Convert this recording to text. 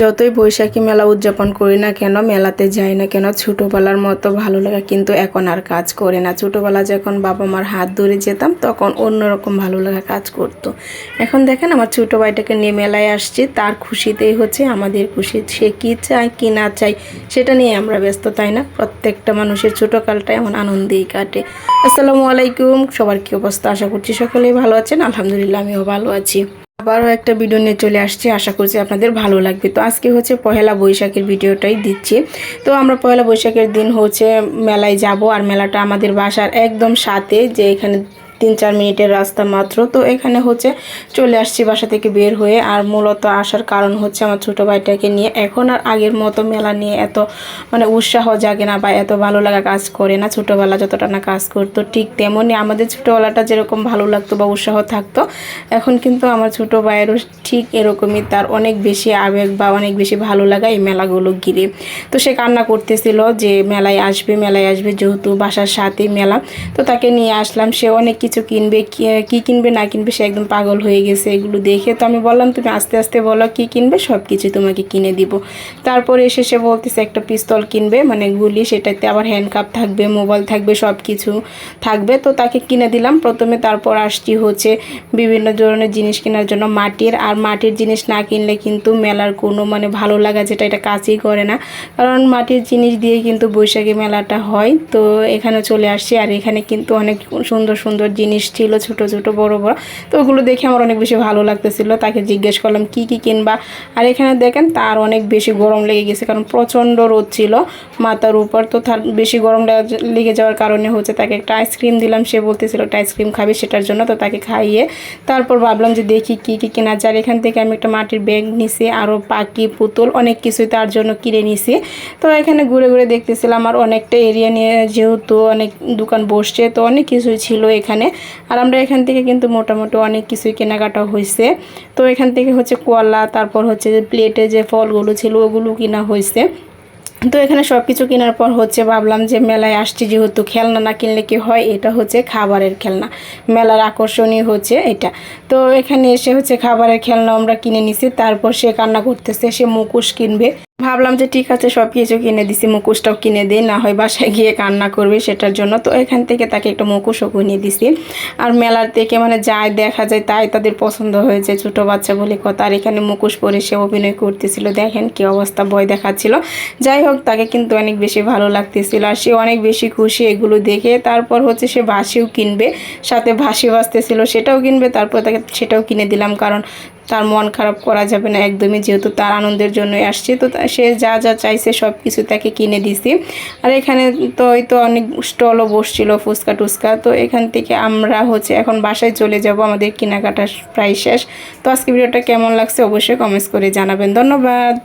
যতই বৈশাখী মেলা উদযাপন করি না কেন, মেলাতে যাই না কেন, ছোটোবেলার মতো ভালো লাগে কিন্তু এখন আর কাজ করে না। ছোটোবেলা যখন বাবা মার হাত ধরে যেতাম, তখন অন্যরকম ভালো লাগা কাজ করতো। এখন দেখেন আমার ছোটো ভাইটাকে নিয়ে মেলায় আসছি, তার খুশিতেই হচ্ছে, আমাদের খুশি, সে কী চায়, কী না চায়, সেটা নিয়ে আমরা ব্যস্ত, তাই না? প্রত্যেকটা মানুষের ছোটোকালটা এমন আনন্দেই কাটে। আসসালামু আলাইকুম, সবার কী অবস্থা? আশা করছি সকলেই ভালো আছেন, আলহামদুলিল্লাহ, আমিও ভালো আছি। আবারও একটা ভিডিও নিয়ে চলে আসছি। আশা করছি আপনাদের ভালো লাগবে। তো আজকে হচ্ছে পহেলা বৈশাখের ভিডিওটাই দিচ্ছি। তো আমরা পহেলা বৈশাখের দিন হচ্ছে মেলায় যাব। আর মেলাটা আমাদের বাসার একদম সাথে যে এখানে তিন চার মিনিটের রাস্তা মাত্র। তো এখানে হচ্ছে চলে আসছি বাসা থেকে বের হয়ে। আর মূলত আসার কারণ হচ্ছে আমার ছোটো ভাইটাকে নিয়ে। এখন আর আগের মতো মেলা নিয়ে এত মানে উৎসাহ জাগে না বা এত ভালো লাগা কাজ করে না। ছোটোবেলা যতটা না কাজ করতো, ঠিক তেমনই আমাদের ছোটোবেলাটা যেরকম ভালো লাগতো বা উৎসাহ থাকতো, এখন কিন্তু আমার ছোটো ভাইয়েরও ঠিক এরকমই। তার অনেক বেশি আবেগ বা অনেক বেশি ভালো লাগা এই মেলাগুলো ঘিরে। তো সে কান্না করতেছিল যে মেলায় আসবে মেলায় আসবে যেহেতু বাসার সাথে মেলা। তো তাকে নিয়ে আসলাম। সে অনেক কিছু কিনবে, কি- কিনবে, না কিনবে, সে একদম পাগল হয়ে গেছে এগুলো দেখে। তো আমি বললাম, তুমি আস্তে আস্তে বলো, কি কিনবে? সব কিছু তোমাকে কিনে দিব। তারপরে এসে সে বলতেছে, একটা পিস্তল কিনবে মানে গুলি, সেটাতে আবার হ্যান্ডকাপ থাকবে মোবাইল থাকবে সব কিছু থাকবে। তো তাকে কিনে দিলাম। প্রথমে তারপর আসছি হচ্ছে বিভিন্ন ধরনের জিনিস কেনার জন্য মাটির। আর মাটির জিনিস না কিনলে কিন্তু মেলার কোনো মানে ভালো লাগা যেটা, এটা কাজই করে না। কারণ মাটির জিনিস দিয়ে কিন্তু বৈশাখী মেলাটা হয়। তো এখানে চলে আসছি। আর এখানে কিন্তু অনেক সুন্দর সুন্দর জিনিস ছিল, ছোট ছোট, বড় বড়। তো ওগুলো দেখে আমার অনেক বেশি ভালো লাগতেছিল। তাকে জিজ্ঞেস করলাম, কি কি কিনবা? আর এখানে দেখেন, তার অনেক বেশি গরম লেগে গেছে, কারণ প্রচণ্ড রোদ ছিল মাথার উপর। তো তার বেশি গরম লেগে যাওয়ার কারণে হচ্ছে তাকে একটা আইসক্রিম দিলাম। সে বলতেছিল, একটা আইসক্রিম খাবে সেটার জন্য। তো তাকে খাইয়ে তারপর ভাবলাম যে দেখি কি কি কেনা। যায় এখান থেকে আমি একটা মাটির ব্যাগ নিছি আরও পাখি, পুতুল, অনেক কিছুই তার জন্য কিনে নিছি। তো এখানে ঘুরে ঘুরে দেখতেছিলাম আর অনেকটা এরিয়া নিয়ে যেহেতু অনেক দোকান বসছে, তো অনেক কিছুই ছিল এখানে। আর আমরা এখান থেকে কিন্তু মোটামুটি অনেক কিছুই কেনাকাটা হয়েছে। তো এখান থেকে হচ্ছে কলা, তারপর হচ্ছে প্লেটে যে ফলগুলো ছিল, ওগুলো কিনা হয়েছে। তো এখানে সব কিছু কেনার পর হচ্ছে ভাবলাম যে মেলায় আসছি যেহেতু খেলনা না কিনলে কি হয়? এটা হচ্ছে খাবারের খেলনা। মেলার আকর্ষণীয় হচ্ছে এটা। তো এখানে এসে হচ্ছে খাবারের খেলনা আমরা কিনে নিছি, তারপর সে কান্না করতেছে, সে মুখোশ কিনবে। ভাবলাম যে ঠিক আছে সব কিছু কিনে দিছি, মুখোশটাও কিনে দিই না হয় বাসায় গিয়ে কান্না করবে সেটার জন্য। তো এখান থেকে তাকে একটা মুখোশও কিনে দিছি। আর মেলার থেকে মানে যাই দেখা যায় তাই তাদের পছন্দ হয়েছে, ছোটো বাচ্চা বলে কথা। আর এখানে মুখোশ পরে সে অভিনয় করতেছিল, দেখেন কি অবস্থা, ভয় দেখাচ্ছিল। যাই হোক, তাকে কিন্তু অনেক বেশি ভালো লাগতেছিল। আর সে অনেক বেশি খুশি এগুলো দেখে। তারপর হচ্ছে সে বাসিও কিনবে, সাথে ভাসি বাজতেছিল, সেটাও কিনবে, তারপর তাকে সেটাও কিনে দিলাম। কারণ তার মন খারাপ করা যাবে না একদমই, যেহেতু তার আনন্দের জন্যই আসছে। তো সে যা যা চাইছে সব কিছু তাকে কিনে দিছি। আর এখানে তো ওই তো অনেক স্টলও বসছিল ফুচকা টুচকা। তো এখান থেকে আমরা হচ্ছে এখন বাসায় চলে যাব, আমাদের কেনাকাটা প্রায় শেষ। তো আজকে ভিডিওটা কেমন লাগছে অবশ্যই কমেন্টস করে জানাবেন। ধন্যবাদ।